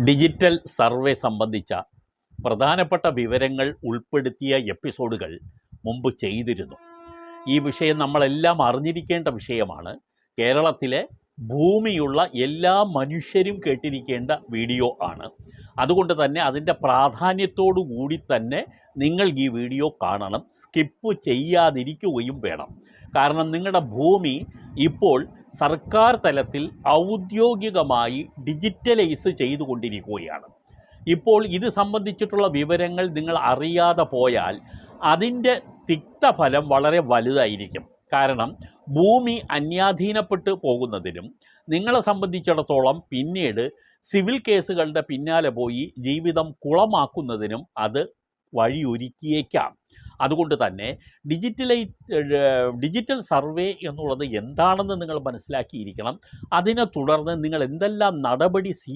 Digital survey സംബന്ധിച്ച പ്രധാനപ്പെട്ട വിവരങ്ങൾ ഉൾപ്പെടുത്തിയ എപ്പിസോഡുകൾ മുമ്പ് ചെയ്തിരുന്നു. ഈ വിഷയം നമ്മളെല്ലാം അറിഞ്ഞിരിക്കേണ്ട വിഷയമാണ്. കേരളത്തിലെ ഭൂമിയുള്ള എല്ലാ മനുഷ്യരും കേട്ടിരിക്കേണ്ട വീഡിയോ ആണ്. അതുകൊണ്ട് തന്നെ അതിന്റെ പ്രാധാന്യത്തോടു കൂടി തന്നെ നിങ്ങൾ ഈ വീഡിയോ കാണണം. സ്കിപ്പ് ചെയ്യാതിരിക്കുകയും വേണം. കാരണം നിങ്ങളുടെ ഭൂമി ഇപ്പോൾ സർക്കാർ തലത്തിൽ ഔദ്യോഗികമായി ഡിജിറ്റലൈസ് ചെയ്തുകൊണ്ടിരിക്കുകയാണ്. ഇപ്പോൾ ഇത് സംബന്ധിച്ചിട്ടുള്ള വിവരങ്ങൾ നിങ്ങൾ അറിയാതെ പോയാൽ അതിന്റെ തിക്തഫലം വളരെ വലുതായിരിക്കും. കാരണം ഭൂമി അന്യാധീനപ്പെട്ട് പോകുന്നതിനും നിങ്ങളെ സംബന്ധിച്ചിടത്തോളം പിന്നീട് സിവിൽ കേസുകളുടെ പിന്നാലെ പോയി ജീവിതം കുളമാക്കുന്നതിനും അത് വഴിയൊരുക്കിയേക്കാം. അതുകൊണ്ട് തന്നെ ഡിജിറ്റലൈ ഡിജിറ്റൽ സർവേ എന്നുള്ളത് എന്താണെന്ന് നിങ്ങൾ മനസ്സിലാക്കിയിരിക്കണം. അതിനെ തുടർന്ന് നിങ്ങൾ എന്തെല്ലാം നടപടി സ്വീ